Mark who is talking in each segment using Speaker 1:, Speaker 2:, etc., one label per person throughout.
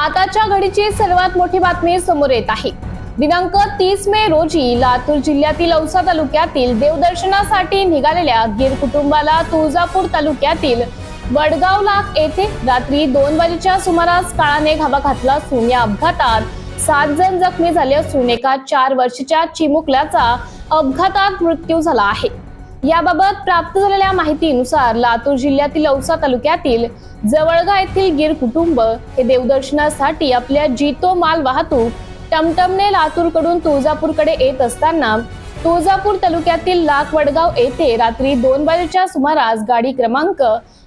Speaker 1: आताच्या घडीची सर्वात मोठी बातमी समोर येत आहे. दिनांक तीस मे रोजी लातूर जिल्ह्यातील औसा तालुक्यातील देवदर्शनासाठी निघालेल्या गीर कुटुंबाला तुळजापूर तालुक्यातील वडगाव लाख येथे रात्री दोन वाजेच्या सुमारास काळाने घाबा घातला असून या अपघातात सात जण जखमी झाले असून एका चार वर्षाच्या चिमुकल्याचा अपघातात मृत्यू झाला आहे. याबाबत प्राप्त झालेल्या माहितीनुसार लातूर जिल्ह्यातील औसा तालुक्यातील जवळगा येथील गीर कुटुंब हे देवदर्शनासाठी आपल्या जीतो माल वाहतूक टमटमने लातूरकडून तुळजापूरकडे येत असताना तुळजापूर तालुक्यातील लाख वडगाव येथे रात्री दोन वाजेच्या सुमारास गाडी क्रमांक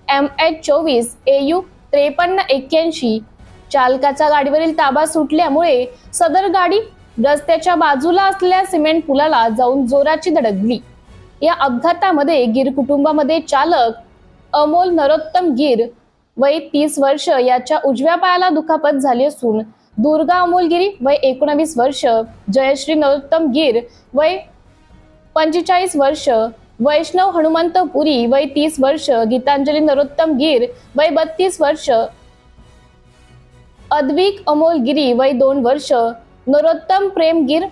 Speaker 1: एम एच चोवीस ए यू त्रेपन्न एक्क्याऐंशी चालकाचा गाडीवरील ताबा सुटल्यामुळे सदर गाडी रस्त्याच्या बाजूला असलेल्या सिमेंट पुलाला जाऊन जोराची धडकली या अपघातामध्ये गीर कुटुंबामध्ये चालक अमोल नरोत्तम गीर वय तीस वर्ष याच्या उजव्या पायाला दुखापत झाली असून दुर्गा अमोल गिरी वय एकोणावीस वर्ष जयश्री नरोत्तम गीर वय पंचेचाळीस वर्ष वैष्णव हनुमंत पुरी वय तीस वर्ष गीतांजली नरोत्तम गीर वय बत्तीस वर्ष अद्विक अमोल गिरी वय दोन वर्ष नरोत्तम प्रेम गिर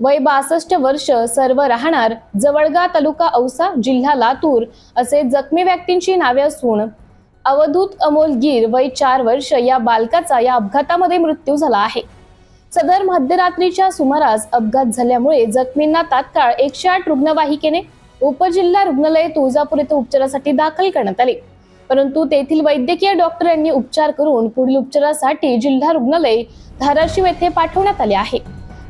Speaker 1: वय बासष्ट वर्ष सर्व राहणार जवळगा तालुका औसा जिल्हा लातूर असे जखमी व्यक्तींची नावे असून अवधूत अमोल गिर वय चार वर्ष या बालकाचा या अपघातामध्ये मृत्यू झाला आहे. सदर मध्यरात्रीच्या सुमारास अपघात झाल्यामुळे जखमींना तात्काळ एकशे आठ रुग्णवाहिकेने उपजिल्हा रुग्णालय तुळजापूर येथे उपचारासाठी दाखल करण्यात आले. परंतु तेथील वैद्यकीय डॉक्टर यांनी उपचार करून पुढील उपचारासाठी जिल्हा रुग्णालय धाराशिव येथे पाठवण्यात आले आहे.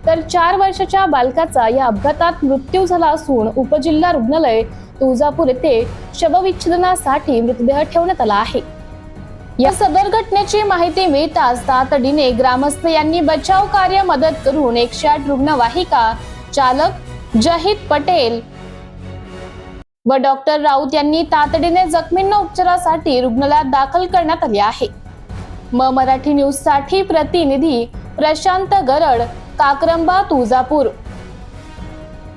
Speaker 1: तर चार वर्षाच्या बालकाचा या अपघातात मृत्यू झाला असून उपजिल्हा रुग्णालय तुळजापूर येथे शवविच्छेदनासाठी मृतदेह ठेवण्यात आला आहे. या सदर घटनेची माहिती मिळताच तातडीने ग्रामस्थ यांनी बचाव कार्य मदत करून एकशे आठ रुग्णवाहिका चालक जहीद पटेल व डॉक्टर राऊत यांनी तातडीने जखमींना उपचारासाठी रुग्णालयात दाखल करण्यात आले आहे. म मराठी न्यूजसाठी प्रतिनिधी प्रशांत गरड काक्रंबा तुळजापूर.